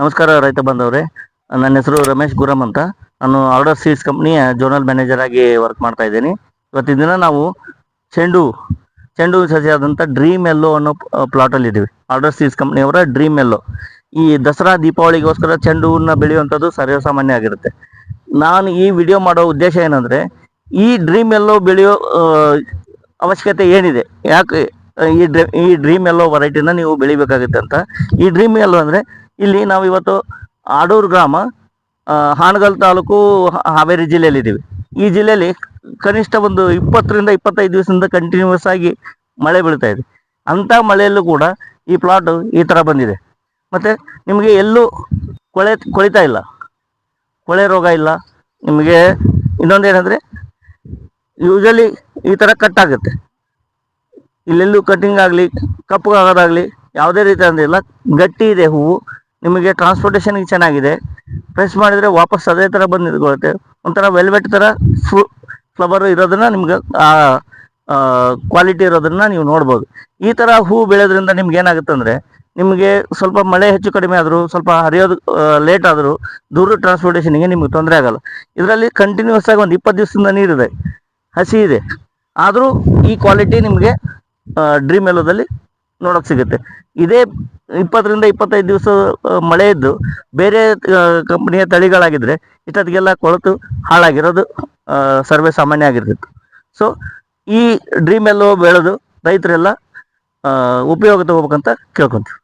ನಮಸ್ಕಾರ ರೈತ ಬಂದವ್ರೆ ನನ್ನ ಹೆಸರು ರಮೇಶ್ ಗುರಮ್ ಅಂತ. ನಾನು ಆರ್ಡರ್ ಸೀಡ್ಸ್ ಕಂಪ್ನಿಯ ಜೋನಲ್ ಮ್ಯಾನೇಜರ್ ಆಗಿ ವರ್ಕ್ ಮಾಡ್ತಾ ಇದ್ದೀನಿ. ಇವತ್ತಿನ ದಿನ ನಾವು ಚೆಂಡು ಚೆಂಡು ಹೂ ಸಸಿ ಆದಂಥ ಡ್ರೀಮ್ ಎಲ್ಲೋ ಅನ್ನೋ ಪ್ಲಾಟಲ್ಲಿ ಇದ್ದೀವಿ. ಆರ್ಡರ್ ಸೀಡ್ಸ್ ಕಂಪ್ನಿಯವರ ಡ್ರೀಮ್ ಎಲ್ಲೋ ಈ ದಸರಾ, ದೀಪಾವಳಿಗೋಸ್ಕರ ಚೆಂಡು ಹೂವನ್ನ ಬೆಳೆಯುವಂಥದ್ದು ಸರ್ವಸಾಮಾನ್ಯ ಆಗಿರುತ್ತೆ. ನಾನು ಈ ವಿಡಿಯೋ ಮಾಡೋ ಉದ್ದೇಶ ಏನಂದ್ರೆ, ಈ ಡ್ರೀಮ್ ಎಲ್ಲೋ ಬೆಳೆಯೋ ಅವಶ್ಯಕತೆ ಏನಿದೆ? ಯಾಕೆ, ಈ ಡ್ರೀಮ್ ಈ ಡ್ರೀಮ್ ಎಲ್ಲೋ ವೆರೈಟಿನ ನೀವು ಬೆಳಿಬೇಕಾಗುತ್ತೆ ಅಂತ. ಈ ಡ್ರೀಮ್ ಎಲ್ಲೋ ಅಂದ್ರೆ ಇಲ್ಲಿ ನಾವು ಇವತ್ತು ಆಡೂರು ಗ್ರಾಮ ಹಾನಗಲ್ ತಾಲೂಕು ಹಾವೇರಿ ಹಾವೇರಿ ಜಿಲ್ಲೆಯಲ್ಲಿದ್ದೀವಿ. ಈ ಜಿಲ್ಲೆಯಲ್ಲಿ ಕನಿಷ್ಠ ಒಂದು ಇಪ್ಪತ್ತರಿಂದ ಇಪ್ಪತ್ತೈದು ದಿವಸದಿಂದ ಕಂಟಿನ್ಯೂಸ್ ಆಗಿ ಮಳೆ ಬೀಳ್ತಾ ಇದೆ. ಅಂಥ ಮಳೆಯಲ್ಲೂ ಕೂಡ ಈ ಪ್ಲಾಟ್ ಈ ಥರ ಬಂದಿದೆ. ಮತ್ತೆ ನಿಮಗೆ ಎಲ್ಲೂ ಕೊಳೆ ಕೊಳಿತಾ ಇಲ್ಲ? ಕೊಳೆ ರೋಗ ಇಲ್ಲ? ನಿಮಗೆ ಇನ್ನೊಂದು ಇನ್ನೊಂದೇನೆಂದರೆ ಯೂಶಲಿ ಈ ಥರ ಕಟ್ ಆಗುತ್ತೆ. ಇಲ್ಲೆಲ್ಲೂ ಕಟ್ಟಿಂಗ್ ಆಗಲಿ, ಕಪ್ಪು ಆಗೋದಾಗಲಿ ಯಾವುದೇ ರೀತಿ ಅಂದಿಲ್ಲ ಗಟ್ಟಿ ಇದೆ ಹೂವು. ನಿಮಗೆ ಟ್ರಾನ್ಸ್ಪೋರ್ಟೇಷನ್ಗೆ ಚೆನ್ನಾಗಿದೆ. ಪ್ರೆಸ್ ಮಾಡಿದರೆ ವಾಪಸ್ ಅದೇ ಥರ ಬಂದು ನಿಂತ್ಕೊಳ್ಳುತ್ತೆ ಒಂಥರ ವೆಲ್ವೆಟ್ ಥರ ಫ್ರೂ ಫ್ಲವರ್ ಇರೋದನ್ನ ನಿಮ್ಗೆ, ಆ ಕ್ವಾಲಿಟಿ ಇರೋದನ್ನ ನೀವು ನೋಡ್ಬೋದು. ಈ ಥರ ಹೂ ಬೆಳೆಯೋದ್ರಿಂದ ನಿಮ್ಗೆ ಏನಾಗುತ್ತೆ ಅಂದರೆ ನಿಮಗೆ ಸ್ವಲ್ಪ ಮಳೆ ಹೆಚ್ಚು ಕಡಿಮೆ ಆದರೂ, ಸ್ವಲ್ಪ ಹರಿಯೋದು ಲೇಟ್ ಆದರೂ ದೂರ ಟ್ರಾನ್ಸ್ಪೋರ್ಟೇಷನ್ಗೆ ನಿಮ್ಗೆ ತೊಂದರೆ ಆಗಲ್ಲ. ಇದರಲ್ಲಿ ಕಂಟಿನ್ಯೂಸ್ ಆಗಿ ಒಂದು ಇಪ್ಪತ್ತು ದಿವಸದಿಂದ ನೀರಿದೆ. ಹಸಿ ಇದೆ. ಆದರೂ ಈ ಕ್ವಾಲಿಟಿ ನಿಮಗೆ ಡ್ರೀಮ್ ಎಲ್ಲೋದಲ್ಲಿ ನೋಡೋಕೆ ಸಿಗುತ್ತೆ. ಇದೇ ಇಪ್ಪತ್ತರಿಂದ ಇಪ್ಪತ್ತೈದು ದಿವಸ ಮಳೆ ಇದ್ದು ಬೇರೆ ಕಂಪನಿಯ ತಳಿಗಳಾಗಿದ್ರೆ ಇಷ್ಟೊತ್ತಿಗೆಲ್ಲ ಕೊಳೆತು ಹಾಳಾಗಿರೋದು ಸರ್ವೇ ಸಾಮಾನ್ಯ ಆಗಿರ್ತಿತ್ತು ಸೊ ಈ ಡ್ರೀಮ್ ಎಲ್ಲೋ ಬೆಳೆದು ರೈತರೆಲ್ಲ ಉಪಯೋಗ ತಗೋಬೇಕಂತ ಕೇಳ್ಕೊಂತೀವಿ.